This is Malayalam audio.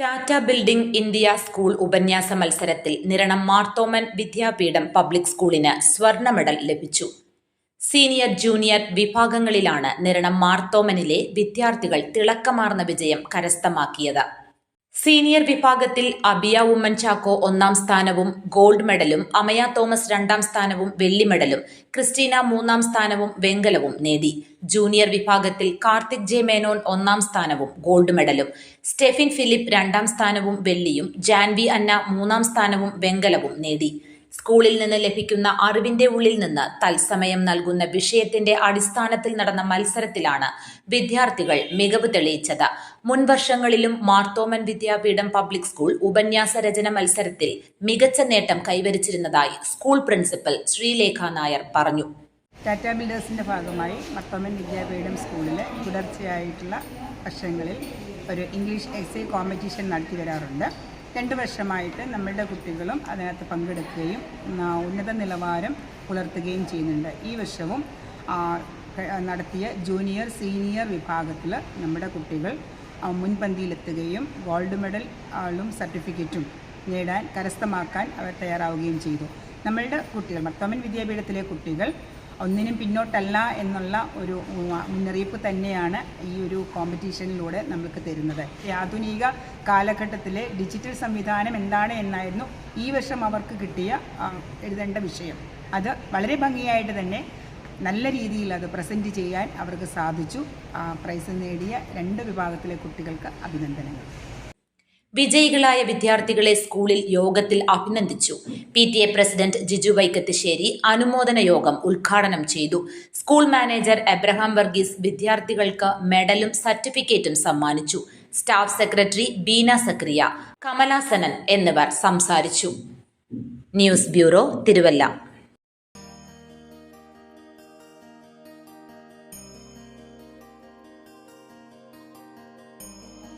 ടാറ്റ ബിൽഡിംഗ് ഇന്ത്യ സ്കൂൾ ഉപന്യാസ മത്സരത്തിൽ നിരണം മാർത്തോമൻ വിദ്യാപീഠം പബ്ലിക് സ്കൂളിന് സ്വർണ മെഡൽ ലഭിച്ചു. സീനിയർ ജൂനിയർ വിഭാഗങ്ങളിലാണ് നിരണം മാർത്തോമനിലെ വിദ്യാർത്ഥികൾ തിളക്കമാർന്ന വിജയം കരസ്ഥമാക്കിയത്. സീനിയർ വിഭാഗത്തിൽ അബിയ ഉമ്മൻ ചാക്കോ ഒന്നാം സ്ഥാനവും ഗോൾഡ് മെഡലും അമയ തോമസ് രണ്ടാം സ്ഥാനവും വെള്ളി മെഡലും ക്രിസ്റ്റീന മൂന്നാം സ്ഥാനവും വെങ്കലവും നേടി. ജൂനിയർ വിഭാഗത്തിൽ കാർത്തിക് ജെ മേനോൻ ഒന്നാം സ്ഥാനവും ഗോൾഡ് മെഡലും. സ്റ്റെഫിൻ ഫിലിപ്പ് രണ്ടാം സ്ഥാനവും വെള്ളിയും. ജാൻവി അന്ന മൂന്നാം സ്ഥാനവും വെങ്കലവും നേടി. സ്കൂളിൽ നിന്ന് ലഭിക്കുന്ന അറിവിന്റെ ഉള്ളിൽ നിന്ന് തത്സമയം നൽകുന്ന വിഷയത്തിന്റെ അടിസ്ഥാനത്തിൽ നടന്ന മത്സരത്തിലാണ് വിദ്യാർത്ഥികൾ മികവ് തെളിയിച്ചത്. മുൻ വർഷങ്ങളിലും മാർത്തോമൻ വിദ്യാപീഠം പബ്ലിക് സ്കൂൾ ഉപന്യാസ രചന മത്സരത്തിൽ മികച്ച നേട്ടം കൈവരിച്ചിരുന്നതായി സ്കൂൾ പ്രിൻസിപ്പൽ ശ്രീലേഖ നായർ പറഞ്ഞു. ടാറ്റാ ബിൽഡേഴ്സിന്റെ ഭാഗമായി മർത്തോമൻ വിദ്യാപീഠം സ്കൂളിൽ തുടർച്ചയായിട്ടുള്ള വർഷങ്ങളിൽ ഒരു ഇംഗ്ലീഷ് എസ്സേ കോമ്പറ്റീഷൻ നടത്തി വരാറുണ്ട്. രണ്ട് വർഷമായിട്ട് നമ്മളുടെ കുട്ടികളും അതിനകത്ത് പങ്കെടുക്കുകയും ഉന്നത നിലവാരം പുലർത്തുകയും ചെയ്യുന്നുണ്ട്. ഈ വർഷവും നടത്തിയ ജൂനിയർ സീനിയർ വിഭാഗത്തിൽ നമ്മുടെ കുട്ടികൾ മുൻപന്തിയിലെത്തുകയും ഗോൾഡ് മെഡൽ ആളും സർട്ടിഫിക്കറ്റും നേടാൻ കരസ്ഥമാക്കാൻ അവർ തയ്യാറാവുകയും ചെയ്തു. നമ്മളുടെ കുട്ടികൾ മർത്തോമൻ വിദ്യാപീഠത്തിലെ കുട്ടികൾ ഒന്നിനും പിന്നോട്ടല്ല എന്നുള്ള ഒരു മുന്നറിയിപ്പ് തന്നെയാണ് ഈ ഒരു കോമ്പറ്റീഷനിലൂടെ നമുക്ക് തരുന്നത്. ആധുനിക കാലഘട്ടത്തിലെ ഡിജിറ്റൽ സംവിധാനം എന്താണ് എന്നായിരുന്നു ഈ വർഷം അവർക്ക് കിട്ടിയ എഴുതേണ്ട വിഷയം. അത് വളരെ ഭംഗിയായിട്ട് തന്നെ നല്ല രീതിയിൽ അത് പ്രസന്റ് ചെയ്യാൻ അവർക്ക് സാധിച്ചു. പ്രൈസ് നേടിയ രണ്ട് വിഭാഗത്തിലെ കുട്ടികൾക്ക് അഭിനന്ദനങ്ങൾ. വിജയികളായ വിദ്യാർത്ഥികളെ സ്കൂളിൽ യോഗത്തിൽ അഭിനന്ദിച്ചു. P T A president Jiju Vaikathissery അനുമോദന യോഗം ഉദ്ഘാടനം ചെയ്തു. സ്കൂൾ മാനേജർ എബ്രഹാം വർഗീസ് വിദ്യാർത്ഥികൾക്ക് മെഡലും സർട്ടിഫിക്കറ്റും സമ്മാനിച്ചു. സ്റ്റാഫ് സെക്രട്ടറി ബീന സക്രിയ കമലാസനൻ എന്നിവർ സംസാരിച്ചു. News bureau Thiruvalla.